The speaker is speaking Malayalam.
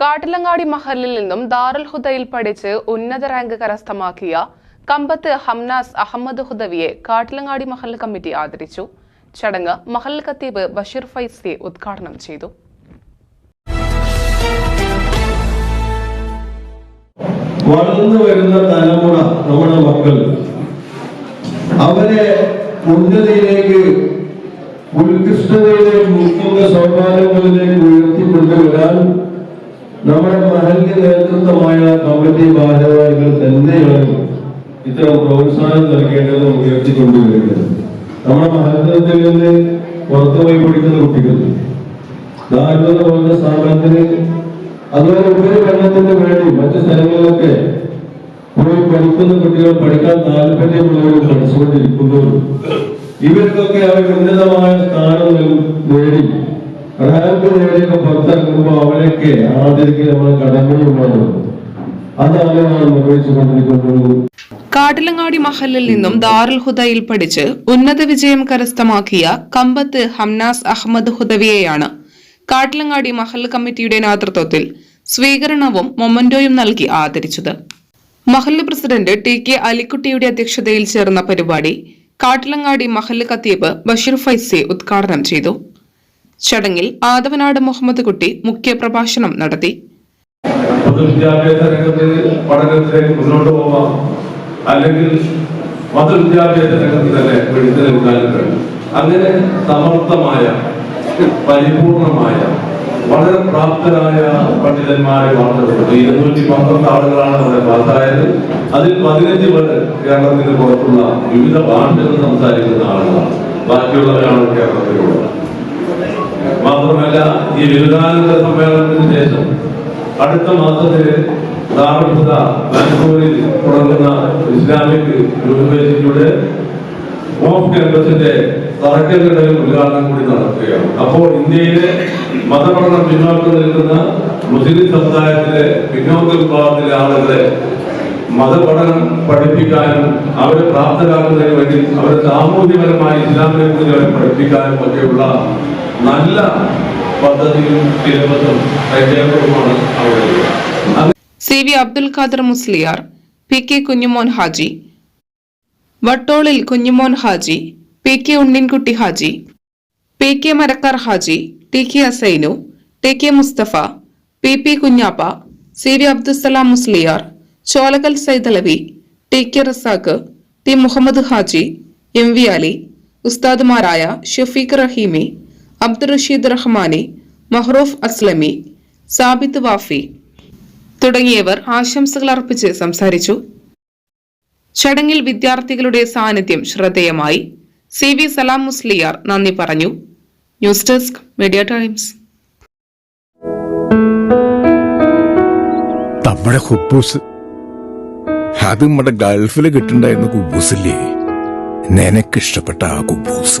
കാട്ടിലങ്ങാടി മഹലിൽ നിന്നും ദാറുൽ ഹുദയിൽ പഠിച്ച് ഉന്നത റാങ്ക് കരസ്ഥമാക്കിയ കമ്പത്ത് ഹംനാസ് അഹമ്മദ് ഹുദവിയെ കാട്ടിലങ്ങാടി മഹൽ കമ്മിറ്റി ആദരിച്ചു. ചടങ്ങ് മഹൽ ഖത്തീബ് ബഷീർ ഫൈസി ഉദ്ഘാടനം ചെയ്തു. വളർന്നു വരുന്ന തലമുറ നമ്മുടെ മക്കൾ. അവരെ ഉന്നതിയിലേക്ക് ഉത്കൃഷ്ടതയിലേക്ക് മുഖ്യ സൗഭാഗ്യങ്ങളിലേക്ക് ഉയർത്തിക്കൊണ്ടുവരാൻ നമ്മുടെ മഹല്യ നേതൃത്വമായ കമ്മിറ്റി ഭാരവാഹികൾ തന്നെയാണ് ഇത്തരം പ്രോത്സാഹനം നൽകേണ്ടതും ഉയർത്തിക്കൊണ്ടുവരേണ്ടത് നമ്മുടെ മഹത്വത്തിൽ നിന്ന് പുറത്തുപോയി പഠിക്കുന്ന കുട്ടികൾ ദാരുണ പോലുള്ള സ്ഥാപനത്തിന് അതുപോലെ ഉപരിപഠനത്തിന് വേണ്ടി മറ്റു സ്ഥലങ്ങളിലൊക്കെ പോയി പഠിക്കുന്ന കുട്ടികൾ പഠിക്കാൻ താല്പര്യമുള്ളവരും പഠിച്ചുകൊണ്ടിരിക്കുന്നവരും ഇവർക്കൊക്കെ അവർ ഉന്നതമായ സ്ഥാനം നേടി നിർവഹിച്ചുകൊണ്ടിരിക്കുന്നത് കാട്ടിലങ്ങാടി മഹലിൽ നിന്നും ദാറുൽ ഹുദയിൽ പഠിച്ച് ഉന്നത വിജയം കരസ്ഥമാക്കിയ കമ്പത്ത് ഹംനാസ് അഹമ്മദ് ഹുദവിയെയാണ് കാട്ടിലങ്ങാടി മഹൽ കമ്മിറ്റിയുടെ നേതൃത്വത്തിൽ സ്വീകരണവും മൊമന്റോയും നൽകി ആദരിച്ചത്. മഹല്ല് പ്രസിഡന്റ് ടി കെ അലിക്കുട്ടിയുടെ അധ്യക്ഷതയിൽ ചേർന്ന പരിപാടി കാട്ടിലങ്ങാടി മഹല്ല് ഖത്തീബ് ബഷീർ ഫൈസി ഉദ്ഘാടനം ചെയ്തു. ചടങ്ങിൽ ആദവനാട് മുഹമ്മദ് കുട്ടി മുഖ്യപ്രഭാഷണം നടത്തി. പൊതുവിദ്യാഭ്യാസ രംഗത്ത് പഠനത്തിലേക്ക് മുന്നോട്ട് പോവാം. അല്ലെങ്കിൽ മതവിദ്യാഭ്യാസ രംഗത്ത് തന്നെ പിടിച്ചു അങ്ങനെ സമർത്ഥമായ പരിപൂർണമായ വളരെ പ്രാപ്തരായ പണ്ഡിതന്മാരെ വാർത്തെടുത്തത് ഇരുന്നൂറ്റി പന്ത്രണ്ട് ആളുകളാണ് അവിടെ പാസ്സായത്. അതിൽ പതിനഞ്ച് പേർ കേരളത്തിന് പുറത്തുള്ള വിവിധ ഭാഷകൾ സംസാരിക്കുന്ന ആളുകളാണ്. ബാക്കിയുള്ളവരാണ് കേരളത്തിലുള്ളത്. ഈ ബിരുദാനന്തര സമ്മേളനത്തിന് ശേഷം അടുത്ത മാസത്തിൽ ദാറുദ ബാംഗ്ലൂരിൽ തുടങ്ങുന്ന ഇസ്ലാമിക് യൂണിവേഴ്സിറ്റിയുടെ ഓഫ് ക്യാമ്പസിന്റെ തറക്കല്ലിടൽ ഉദ്ഘാടനം കൂടി നടക്കുകയാണ്. അപ്പോൾ ഇന്ത്യയിലെ മതപഠനം പിന്നോക്കം നിൽക്കുന്ന മുസ്ലിം സമുദായത്തിലെ പിന്നോക്ക വിഭാഗത്തിലെ ആളുകളെ മതപഠനം പഠിപ്പിക്കാനും അവരെ പ്രാപ്തരാക്കുന്നതിന് വേണ്ടി അവരെ സാമൂഹ്യപരമായി ഇസ്ലാമിനെ കുറിച്ച് അവരെ പഠിപ്പിക്കാനും ഒക്കെയുള്ള നല്ല C V Abdul Khader Musliyar P K Kunjumon Haji Vattolil Kunjumon Haji P K Unninkutty Haji P K Marakkar Haji T K Asainu T K Musthafa P P Kunjappa C V Abdussalam Musliyar Cholakal Saidalavi T K Razak T Muhammed Haji M V Ali ഉസ്താദുമാരായ Shafeeq Rahimi Abdul Rasheed Rahmani Mahroof അസ്ലമി Sabith Wafy തുടങ്ങിയവർ ആശംസകൾ അർപ്പിച്ച് സംസാരിച്ചു. ചടങ്ങിൽ വിദ്യാർത്ഥികളുടെ സാന്നിധ്യം ശ്രദ്ധേയമായി. സി വി സലാം മുസ്ലിയാർ നന്ദി പറഞ്ഞു. News desk media times. നമ്മുടെ ഹുബൂസ്. അത് നമ്മുടെ ഗൾഫിൽ കിട്ടുണ്ടായിരുന്ന കുബൂസില്ലേ? നിനക്കിഷ്ടപ്പെട്ട ആ കുബൂസ്.